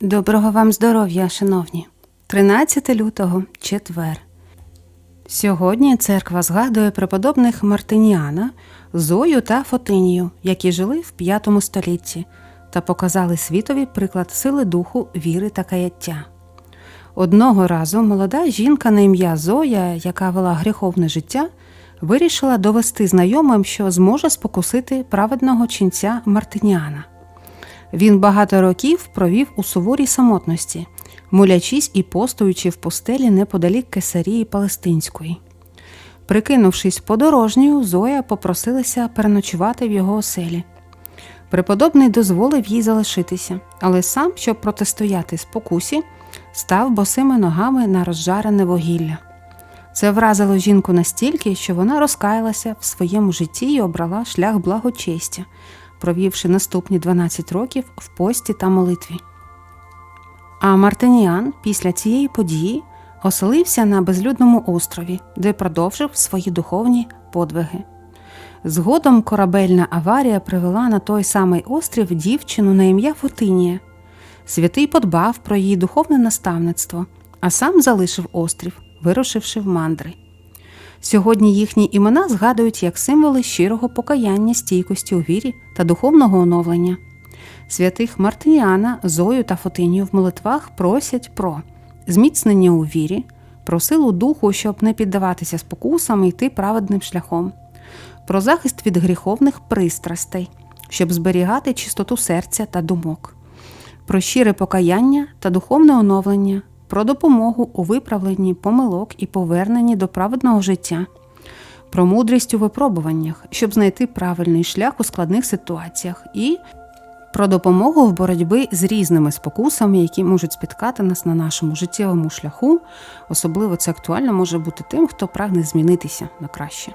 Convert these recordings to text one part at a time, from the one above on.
Доброго вам здоров'я, шановні. 13 лютого, четвер. Сьогодні церква згадує преподобних Мартиніана, Зою та Фотинію, які жили в V столітті та показали світові приклад сили духу, віри та каяття. Одного разу молода жінка на ім'я Зоя, яка вела гріховне життя, вирішила довести знайомим, що зможе спокусити праведного ченця Мартиніана. Він багато років провів у суворій самотності, молячись і постуючи в постелі неподалік Кесарії Палестинської. Прикинувшись подорожньою, Зоя попросилася переночувати в його оселі. Преподобний дозволив їй залишитися, але сам, щоб протистояти спокусі, став босими ногами на розжарене вугілля. Це вразило жінку настільки, що вона розкаялася в своєму житті і обрала шлях благочестя, провівши наступні 12 років в пості та молитві. А Мартиніан після цієї події оселився на безлюдному острові, де продовжив свої духовні подвиги. Згодом корабельна аварія привела на той самий острів дівчину на ім'я Фотинія. Святий подбав про її духовне наставництво, а сам залишив острів, вирушивши в мандри. Сьогодні їхні імена згадують як символи щирого покаяння, стійкості у вірі та духовного оновлення. Святих Мартиніана, Зою та Фотинію в молитвах просять про зміцнення у вірі, про силу духу, щоб не піддаватися спокусам і йти праведним шляхом, про захист від гріховних пристрастей, щоб зберігати чистоту серця та думок, про щире покаяння та духовне оновлення, про допомогу у виправленні помилок і поверненні до праведного життя, про мудрість у випробуваннях, щоб знайти правильний шлях у складних ситуаціях, і про допомогу в боротьбі з різними спокусами, які можуть спіткати нас на нашому життєвому шляху. Особливо це актуально може бути тим, хто прагне змінитися на краще.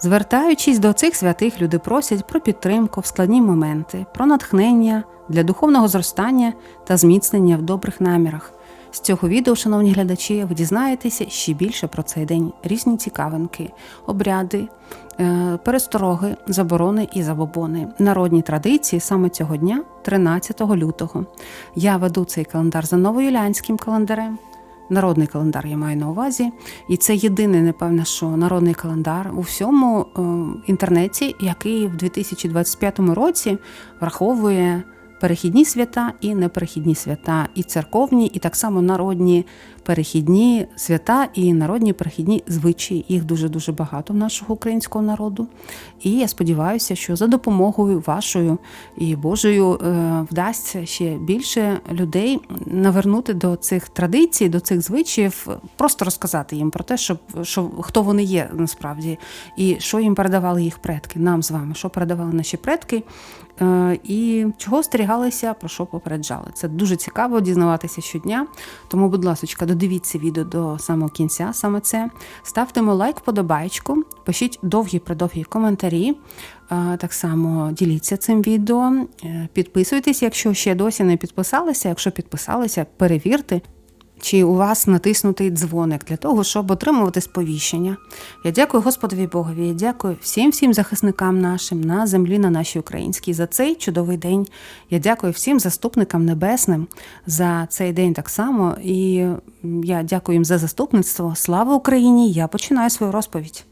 Звертаючись до цих святих, люди просять про підтримку в складні моменти, про натхнення для духовного зростання та зміцнення в добрих намірах. З цього відео, шановні глядачі, ви дізнаєтеся ще більше про цей день, різні цікавинки, обряди, е, перестороги, заборони і забобони, народні традиції саме цього дня, 13 лютого. Я веду цей календар за новоюлянським календарем. Народний календар я маю на увазі, і це єдиний, напевне, що народний календар у всьому е, інтернеті, який в 2025 році враховує перехідні свята і неперехідні свята, і церковні, і так само народні перехідні свята і народні перехідні звичаї. Їх дуже дуже багато в нашого українського народу. І я сподіваюся, що за допомогою вашою і Божою е, вдасться ще більше людей навернути до цих традицій, до цих звичаїв, просто розказати їм про те, щоб що хто вони є насправді, і що їм передавали їх предки, нам з вами, що передавали наші предки. Е, і чого остерігалися, про що попереджали. Це дуже цікаво дізнаватися щодня. Тому, будь ласка, додивіться відео до самого кінця, саме це. Ставте лайк, подобайку, пишіть довгі-придовгі коментарі. Е, так само діліться цим відео, е, підписуйтесь, якщо ще досі не підписалися. Якщо підписалися, перевірте, чи у вас натиснутий дзвоник для того, щоб отримувати сповіщення. Я дякую Господові Богові, я дякую всім всім захисникам нашим на землі, на нашій українській за цей чудовий день. Я дякую всім заступникам небесним за цей день так само. І я дякую їм за заступництво. Слава Україні! Я починаю свою розповідь.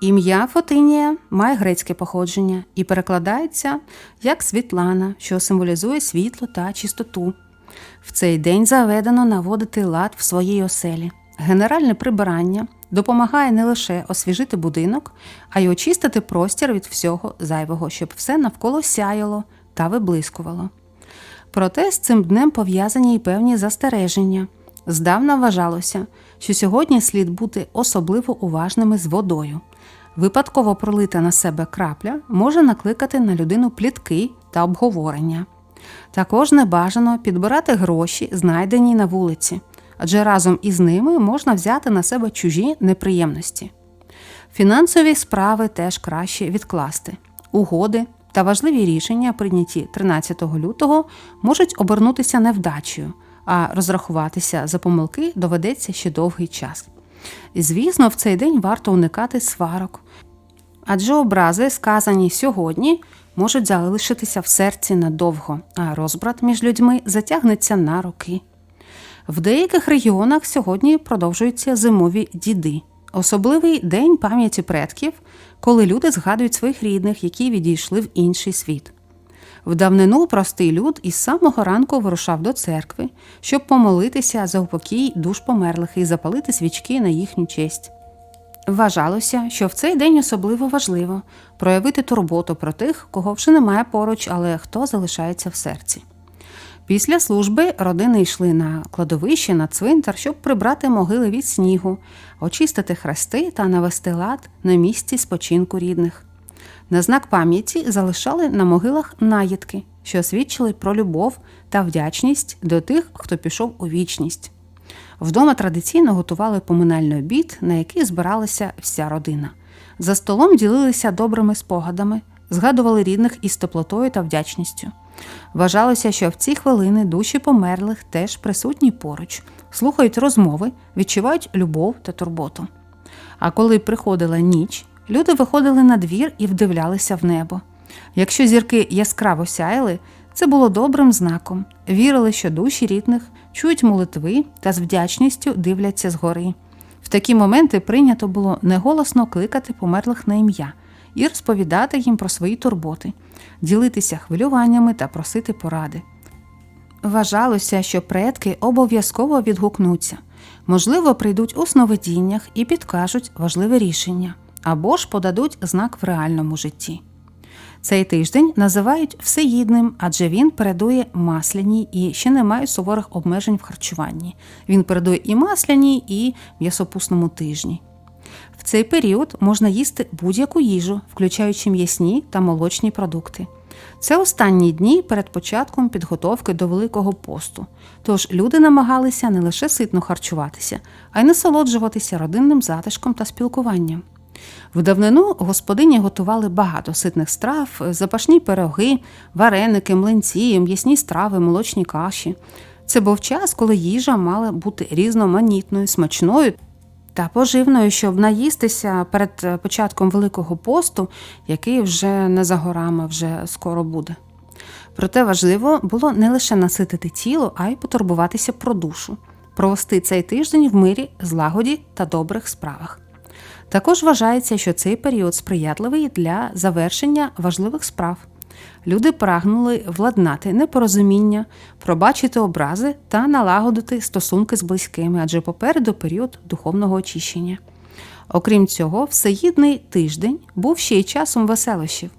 Ім'я Фотинія має грецьке походження і перекладається як Світлана, що символізує світло та чистоту. В цей день заведено наводити лад в своїй оселі. Генеральне прибирання допомагає не лише освіжити будинок, а й очистити простір від всього зайвого, щоб все навколо сяяло та виблискувало. Проте з цим днем пов'язані й певні застереження. Здавна вважалося, що сьогодні слід бути особливо уважними з водою. Випадково пролита на себе крапля може накликати на людину плітки та обговорення. Також не бажано підбирати гроші, знайдені на вулиці, адже разом із ними можна взяти на себе чужі неприємності. Фінансові справи теж краще відкласти. Угоди та важливі рішення, прийняті 13 лютого, можуть обернутися невдачею, а розрахуватися за помилки доведеться ще довгий час. І, звісно, в цей день варто уникати сварок, адже образи, сказані сьогодні, можуть залишитися в серці надовго, а розбрат між людьми затягнеться на роки. В деяких регіонах сьогодні продовжуються зимові діди, особливий день пам'яті предків, коли люди згадують своїх рідних, які відійшли в інший світ. В давнину простий люд із самого ранку вирушав до церкви, щоб помолитися за упокій душ померлих і запалити свічки на їхню честь. Вважалося, що в цей день особливо важливо проявити турботу про тих, кого вже немає поруч, але хто залишається в серці. Після служби родини йшли на кладовище на цвинтар, щоб прибрати могили від снігу, очистити хрести та навести лад на місці спочинку рідних. На знак пам'яті залишали на могилах наїдки, що свідчили про любов та вдячність до тих, хто пішов у вічність. Вдома традиційно готували поминальний обід, на який збиралася вся родина. За столом ділилися добрими спогадами, згадували рідних із теплотою та вдячністю. Вважалося, що в ці хвилини душі померлих теж присутні поруч, слухають розмови, відчувають любов та турботу. А коли приходила ніч, люди виходили на двір і вдивлялися в небо. Якщо зірки яскраво сяяли, це було добрим знаком. Вірили, що душі рідних чують молитви та з вдячністю дивляться згори. В такі моменти прийнято було неголосно кликати померлих на ім'я і розповідати їм про свої турботи, ділитися хвилюваннями та просити поради. Вважалося, що предки обов'язково відгукнуться, можливо, прийдуть у сновидіннях і підкажуть важливе рішення або ж подадуть знак в реальному житті. Цей тиждень називають всеїдним, адже він передує масляній і ще немає суворих обмежень в харчуванні. Він передує і масляній, і м'ясопусному тижні. В цей період можна їсти будь-яку їжу, включаючи м'ясні та молочні продукти. Це останні дні перед початком підготовки до Великого посту. Тож люди намагалися не лише ситно харчуватися, а й насолоджуватися родинним затишком та спілкуванням. В давнину господині готували багато ситних страв, запашні пироги, вареники, млинці, м'ясні страви, молочні каші. Це був час, коли їжа мала бути різноманітною, смачною та поживною, щоб наїстися перед початком Великого посту, який вже не за горами, вже скоро буде. Проте важливо було не лише наситити тіло, а й потурбуватися про душу, провести цей тиждень в мирі, злагоді та добрих справах. Також вважається, що цей період сприятливий для завершення важливих справ. Люди прагнули владнати непорозуміння, пробачити образи та налагодити стосунки з близькими, адже попереду період духовного очищення. Окрім цього, всеїдний тиждень був ще й часом веселощів.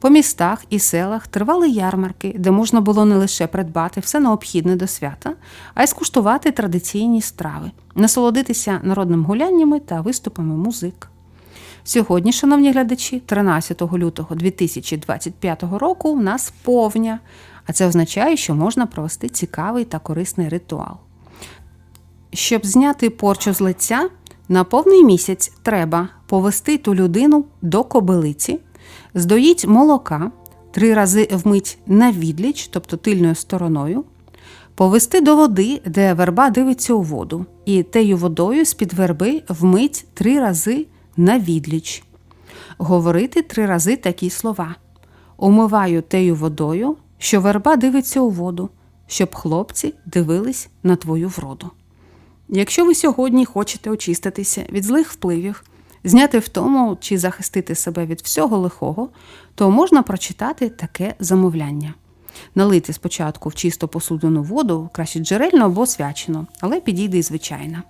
По містах і селах тривали ярмарки, де можна було не лише придбати все необхідне до свята, а й скуштувати традиційні страви, насолодитися народним гуляннями та виступами музик. Сьогодні, шановні глядачі, 13 лютого 2025 року у нас повня, а це означає, що можна провести цікавий та корисний ритуал. Щоб зняти порчу з лиця, на повний місяць треба повести ту людину до кобилиці, здоїть молока, три рази вмить на відліч, тобто тильною стороною, повести до води, де верба дивиться у воду, і тею водою з-під верби вмить три рази на відліч. Говорити три рази такі слова: Умиваю тею водою, що верба дивиться у воду, щоб хлопці дивились на твою вроду. Якщо ви сьогодні хочете очиститися від злих впливів, зняти втому чи захистити себе від всього лихого, то можна прочитати таке замовляння. Налити спочатку в чисто посудену воду, краще джерельну або свячену, але підійде і звичайна.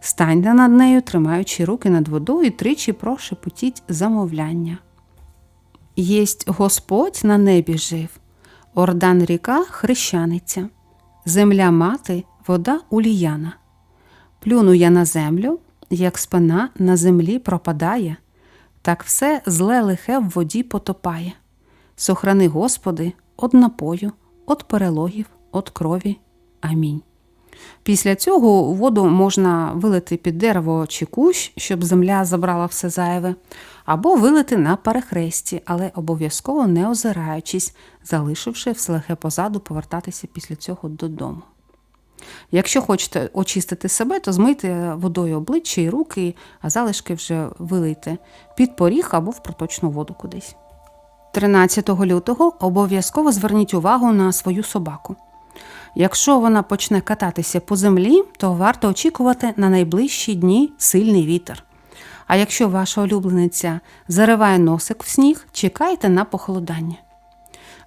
Станьте над нею, тримаючи руки над водою, і тричі прошепотіть замовляння. Єсть Господь на небі жив, ордан ріка хрещаниця, земля мати, вода уліяна. Плюну я на землю, як спина на землі пропадає, так все зле лихе в воді потопає. Сохрани, Господи, од напою, од перелогів, од крові. Амінь. Після цього воду можна вилити під дерево чи кущ, щоб земля забрала все зайве, або вилити на перехресті, але обов'язково не озираючись, залишивши все лихе позаду, повертатися після цього додому. Якщо хочете очистити себе, то змийте водою обличчя і руки, а залишки вже вилийте під поріг або в проточну воду кудись. 13 лютого обов'язково зверніть увагу на свою собаку. Якщо вона почне кататися по землі, то варто очікувати на найближчі дні сильний вітер. А якщо ваша улюблениця зариває носик в сніг, чекайте на похолодання.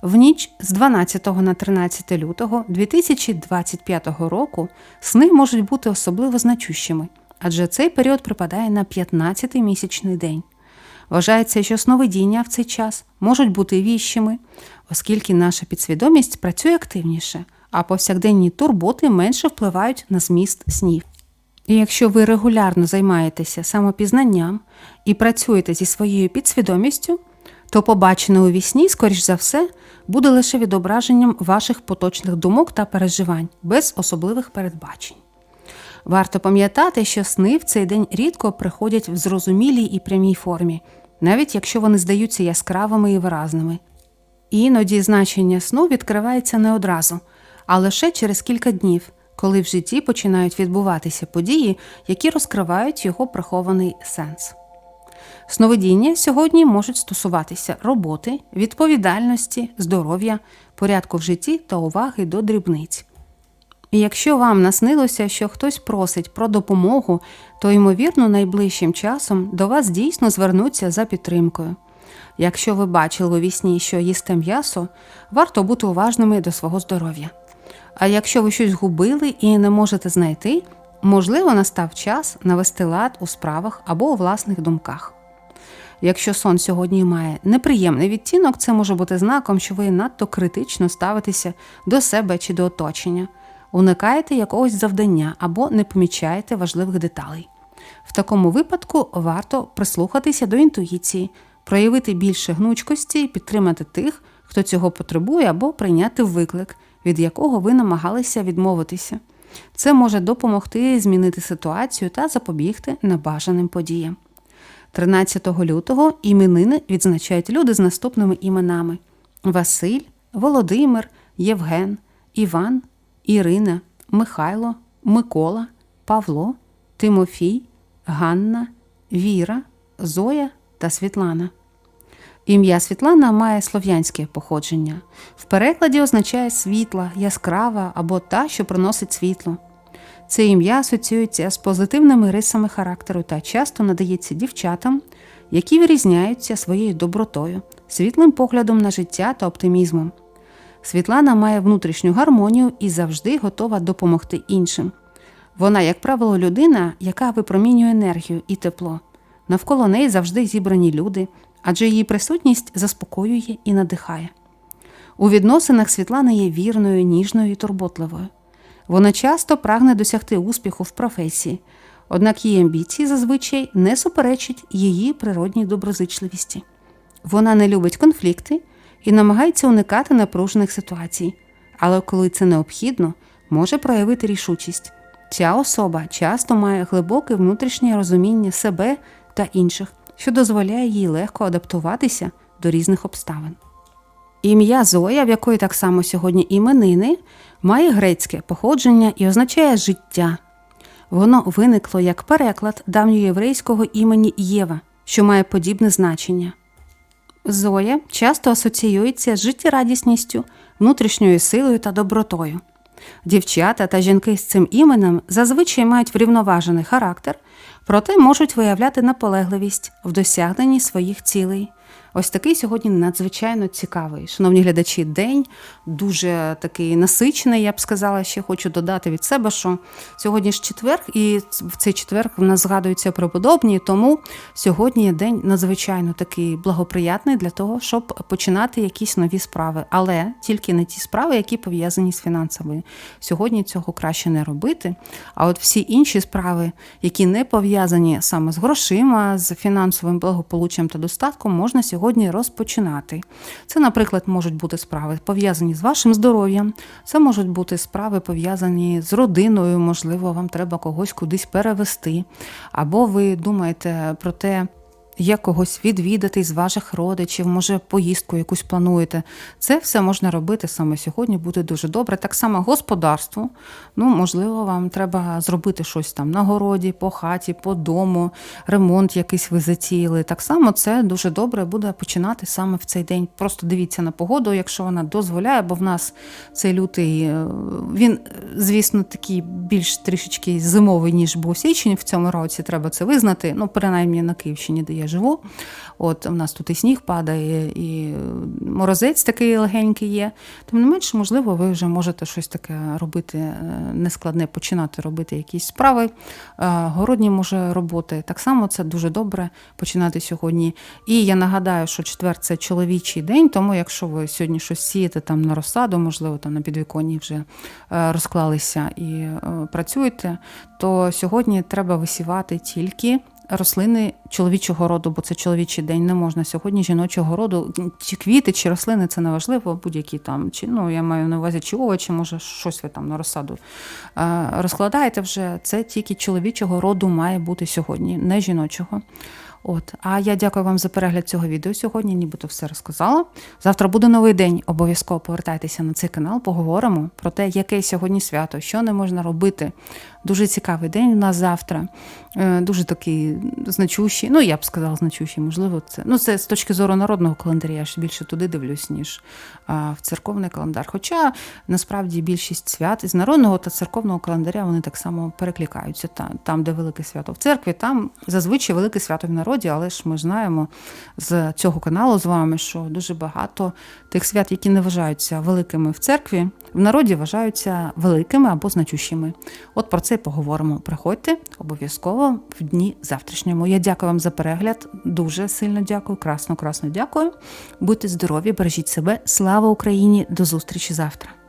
В ніч з 12 на 13 лютого 2025 року сни можуть бути особливо значущими, адже цей період припадає на 15-й місячний день. Вважається, що сновидіння в цей час можуть бути віщими, оскільки наша підсвідомість працює активніше, а повсякденні турботи менше впливають на зміст снів. І якщо ви регулярно займаєтеся самопізнанням і працюєте зі своєю підсвідомістю, то побачене у вісні, скоріш за все, буде лише відображенням ваших поточних думок та переживань без особливих передбачень. Варто пам'ятати, що сни в цей день рідко приходять в зрозумілій і прямій формі, навіть якщо вони здаються яскравими і виразними. Іноді значення сну відкривається не одразу, а лише через кілька днів, коли в житті починають відбуватися події, які розкривають його прихований сенс. Сновидіння сьогодні можуть стосуватися роботи, відповідальності, здоров'я, порядку в житті та уваги до дрібниць. І якщо вам наснилося, що хтось просить про допомогу, то, ймовірно, найближчим часом до вас дійсно звернуться за підтримкою. Якщо ви бачили у вісні, що їсте м'ясо, варто бути уважними до свого здоров'я. А якщо ви щось губили і не можете знайти, можливо, настав час навести лад у справах або у власних думках. Якщо сон сьогодні має неприємний відтінок, це може бути знаком, що ви надто критично ставитеся до себе чи до оточення, уникаєте якогось завдання або не помічаєте важливих деталей. В такому випадку варто прислухатися до інтуїції, проявити більше гнучкості, підтримати тих, хто цього потребує, або прийняти виклик, від якого ви намагалися відмовитися. Це може допомогти змінити ситуацію та запобігти небажаним подіям. 13 лютого іменини відзначають люди з наступними іменами: Василь, Володимир, Євген, Іван, Ірина, Михайло, Микола, Павло, Тимофій, Ганна, Віра, Зоя та Світлана. Ім'я Світлана має слов'янське походження. В перекладі означає світла, яскрава або та, що приносить світло. Це ім'я асоціюється з позитивними рисами характеру та часто надається дівчатам, які вирізняються своєю добротою, світлим поглядом на життя та оптимізмом. Світлана має внутрішню гармонію і завжди готова допомогти іншим. Вона, як правило, людина, яка випромінює енергію і тепло. Навколо неї завжди зібрані люди, адже її присутність заспокоює і надихає. У відносинах Світлана є вірною, ніжною і турботливою. Вона часто прагне досягти успіху в професії, однак її амбіції зазвичай не суперечать її природній доброзичливості. Вона не любить конфлікти і намагається уникати напружених ситуацій, але коли це необхідно, може проявити рішучість. Ця особа часто має глибоке внутрішнє розуміння себе та інших, що дозволяє їй легко адаптуватися до різних обставин. Ім'я Зоя, в якої так само сьогодні іменини, має грецьке походження і означає життя. Воно виникло як переклад давньоєврейського імені Єва, що має подібне значення. Зоя часто асоціюється з життєрадісністю, внутрішньою силою та добротою. Дівчата та жінки з цим іменем зазвичай мають врівноважений характер, проте можуть виявляти наполегливість в досягненні своїх цілей. Ось такий сьогодні надзвичайно цікавий. Шановні глядачі, день дуже такий насичений. Я б сказала, ще хочу додати від себе, що сьогодні ж четвер, і в цей четвер в нас згадуються преподобні, тому сьогодні день надзвичайно такий благоприятний для того, щоб починати якісь нові справи, але тільки не ті справи, які пов'язані з фінансами. Сьогодні цього краще не робити. А от всі інші справи, які не пов'язані саме з грошима, з фінансовим благополуччям та достатком, можна сьогодні розпочинати. Це, наприклад, можуть бути справи пов'язані з вашим здоров'ям, це можуть бути справи пов'язані з родиною, можливо, вам треба когось кудись перевести, або ви думаєте про те, є когось відвідати з ваших родичів, може поїздку якусь плануєте. Це все можна робити саме сьогодні, буде дуже добре. Так само господарство. Ну, можливо, вам треба зробити щось там на городі, по хаті, по дому, ремонт якийсь ви затіяли. Так само це дуже добре буде починати саме в цей день. Просто дивіться на погоду, якщо вона дозволяє, бо в нас цей лютий, е, він, звісно, такий більш трішечки зимовий, ніж був січень в цьому році. Треба це визнати. Ну, принаймні на Київщині, де я живу. От у нас тут і сніг падає, і морозець такий легенький є. Тим не менше, можливо, ви вже можете щось таке робити е, нескладне, починати робити якісь справи, е, городні може роботи. Так само це дуже добре починати сьогодні. І я нагадаю, що четвер це чоловічий день, тому якщо ви сьогодні щось сієте там на розсаду, можливо, там на підвіконні вже е, розклалися і е, працюєте, то сьогодні треба висівати тільки. Рослини чоловічого роду, бо це чоловічий день, не можна сьогодні жіночого роду, чи квіти, чи рослини, це не важливо, будь-які там, чи ну я маю на увазі, чи овочі, може, щось ви там на розсаду е, розкладаєте вже. Це тільки чоловічого роду має бути сьогодні, не жіночого. От, а я дякую вам за перегляд цього відео сьогодні, нібито все розказала. Завтра буде новий день. Обов'язково повертайтеся на цей канал, поговоримо про те, яке сьогодні свято, що не можна робити. Дуже цікавий день у нас завтра. Е, Дуже такий значущий. Ну, я б сказала, значущий, можливо, це. Ну, це з точки зору народного календаря, я ж більше туди дивлюсь, ніж в церковний календар. Хоча насправді більшість свят із народного та церковного календаря вони так само перекликаються. Там де велике свято в церкві, там зазвичай велике свято в народі, але ж ми знаємо з цього каналу з вами, що дуже багато тих свят, які не вважаються великими в церкві, в народі вважаються великими або значущими. От про це і поговоримо. Приходьте обов'язково в дні завтрашньому. Я дякую вам за перегляд. Дуже сильно дякую. Красно, красно дякую. Будьте здорові, бережіть себе. Слава Україні! До зустрічі завтра.